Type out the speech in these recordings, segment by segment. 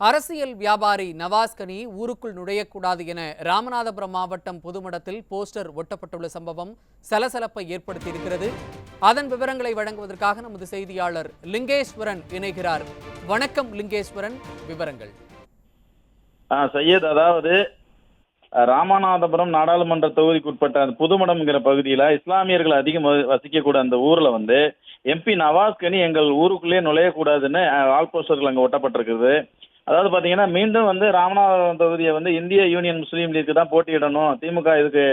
அரசியல் வியாபாரி நவாஸ்கனி ஊருக்குள் நுழையக்கூடாது என ராமநாதபுரம் மாவட்டம் பொதுமடத்தில் போஸ்டர் ஒட்டப்பட்டுள்ள சம்பவம் சலசலப்பை ஏற்படுத்தியிருக்கிறது. அதன் விவரங்களை வழங்குவதற்காக நமது செய்தியாளர் லிங்கேஸ்வரன் இணைகிறார். வணக்கம் லிங்கேஸ்வரன் விவரங்கள். ஆ சையத் அதாவது ராமநாதபுரம் நாடாளுமன்ற தொகுதிக்குட்பட்ட அந்த புதுமடம்ங்கிற பகுதியில் இஸ்லாமியர்கள் அதிகம் வ- வசிக்கக்கூடிய அந்த ஊரில் வந்து எம்பி நவாஸ் கனி எங்கள் ஊருக்குள்ளேயே நுழையக்கூடாதுன்னு ஆல் போஸ்டர்கள் அங்கே ஒட்டப்பட்டிருக்குது அதாவது பார்த்தீங்கன்னா மீண்டும் வந்து ராமநாதபுரம் தொகுதியை வந்து இந்திய யூனியன் முஸ்லீம் லீக்கு தான் போட்டியிடணும். திமுக இதுக்கு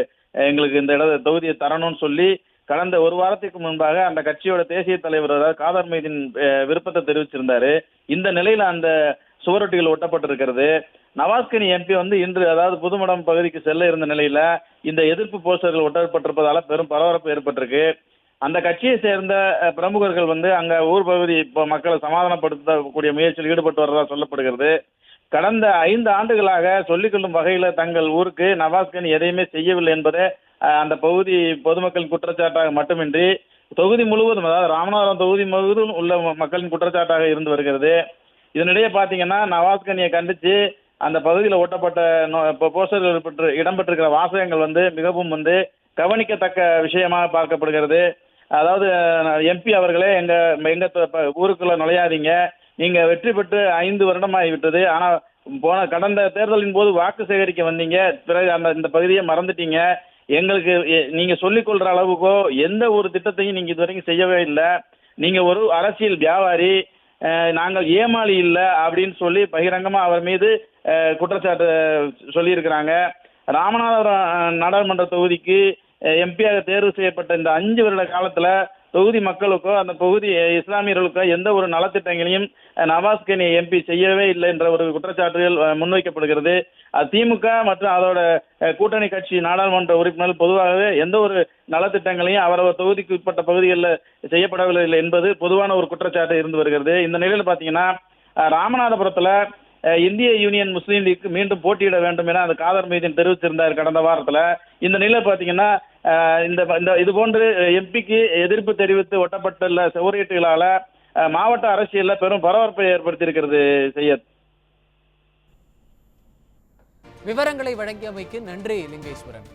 எங்களுக்கு இந்த இட தொகுதியை தரணும்னு சொல்லி கடந்த ஒரு வாரத்துக்கு முன்பாக அந்த கட்சியோட தேசிய தலைவர் அதாவது காதர் மைதின் விருப்பத்தை தெரிவிச்சிருந்தாரு. இந்த நிலையில அந்த சுவரொட்டிகள் ஒட்டப்பட்டிருக்கிறது. நவாஸ்கனி எம்பி வந்து இன்று அதாவது புதுமடம் பகுதிக்கு செல்ல இருந்த நிலையில இந்த எதிர்ப்பு போஸ்டர்கள் ஒட்டப்பட்டிருப்பதால பெரும் பரபரப்பு ஏற்பட்டிருக்கு. அந்த கட்சியை சேர்ந்த பிரமுகர்கள் வந்து அங்க ஊர் பகுதி இப்போ மக்களை சமாதானப்படுத்தக்கூடிய முயற்சியில் ஈடுபட்டு வர்றதா சொல்லப்படுகிறது. கடந்த ஐந்து ஆண்டுகளாக சொல்லிக்கொள்ளும் வகையில தங்கள் ஊருக்கு நவாஸ்கனி எதையுமே செய்யவில்லை என்பதே அந்த பகுதி பொதுமக்களின் குற்றச்சாட்டாக மட்டுமின்றி தொகுதி முழுவதும் அதாவது ராமநாதபுரம் தொகுதி முழுவதும் உள்ள மக்களின் குற்றச்சாட்டாக இருந்து வருகிறது. இதனிடையே பார்த்தீங்கன்னா நவாஸ்கனியை கண்டித்து அந்த பகுதியில் ஒட்டப்பட்ட நோ- இப்போ போஸ்டர்கள் பெற்று இடம்பெற்றிருக்கிற வாசகங்கள் வந்து மிகவும் வந்து கவனிக்கத்தக்க விஷயமாக பார்க்கப்படுகிறது. அதாவது எம்பி அவர்களே எங்க எங்க ஊருக்குள்ள நுழையாதீங்க. நீங்க வெற்றி பெற்று ஐந்து வருடம் ஆகிவிட்டது ஆனா போன கடந்த தேர்தலின் போது வாக்கு சேகரிக்க வந்தீங்க. பிறகு அந்த இந்த பகுதியை மறந்துட்டீங்க. எங்களுக்கு எ- நீங்க சொல்லிக் கொள்ற அளவுக்கோ எந்த ஒரு திட்டத்தையும் நீங்க இதுவரைக்கும் செய்யவே இல்லை. நீங்க ஒரு அரசியல் வியாபாரி நாங்கள் ஏமாளி இல்லை அப்படின்னு சொல்லி பகிரங்கமா அவர் மீது குற்றச்சாட்டு சொல்லியிருக்கிறாங்க. ராமநாதபுரம் நாடாளுமன்ற தொகுதிக்கு எம்பியாக தேர்வு செய்யப்பட்ட இந்த அஞ்சு வருட காலத்துல தொகுதி மக்களுக்கோ அந்த பகுதி இஸ்லாமியர்களுக்கோ எந்த ஒரு நலத்திட்டங்களையும் நவாஸ் கனி எம்பி செய்யவே இல்லை என்ற ஒரு குற்றச்சாட்டுகள் முன்வைக்கப்படுகிறது. திமுக மற்றும் அதோட கூட்டணி கட்சி நாடாளுமன்ற உறுப்பினர்கள் பொதுவாகவே எந்த ஒரு நலத்திட்டங்களையும் அவரவர் தொகுதிக்கு உட்பட்ட பகுதிகளில் செய்யப்படவில்லை என்பது பொதுவான ஒரு குற்றச்சாட்டு இருந்து வருகிறது. இந்த நிலையில் பார்த்தீங்கன்னா ராமநாதபுரத்தில் ராமநாதபுரத்துல இந்திய யூனியன் முஸ்லீம் லீக் மீண்டும் போட்டியிட வேண்டும் என அந்த காதர் மீதின் தெரிவிச்சிருந்தார் கடந்த வாரத்துல. இந்த நிலையில் பார்த்தீங்கன்னா இந்த இந்த இது போன்று எம்பிக்கு எதிர்ப்பு தெரிவித்து ஒட்டப்பட்டுள்ள செவரேட்டுகளால அஹ், மாவட்ட அரசியல்ல பெரும் பரபரப்பை ஏற்படுத்தியிருக்கிறது செய்யத் விவரங்களை வழங்கியமைக்கு நன்றி லிங்கேஸ்வரன்.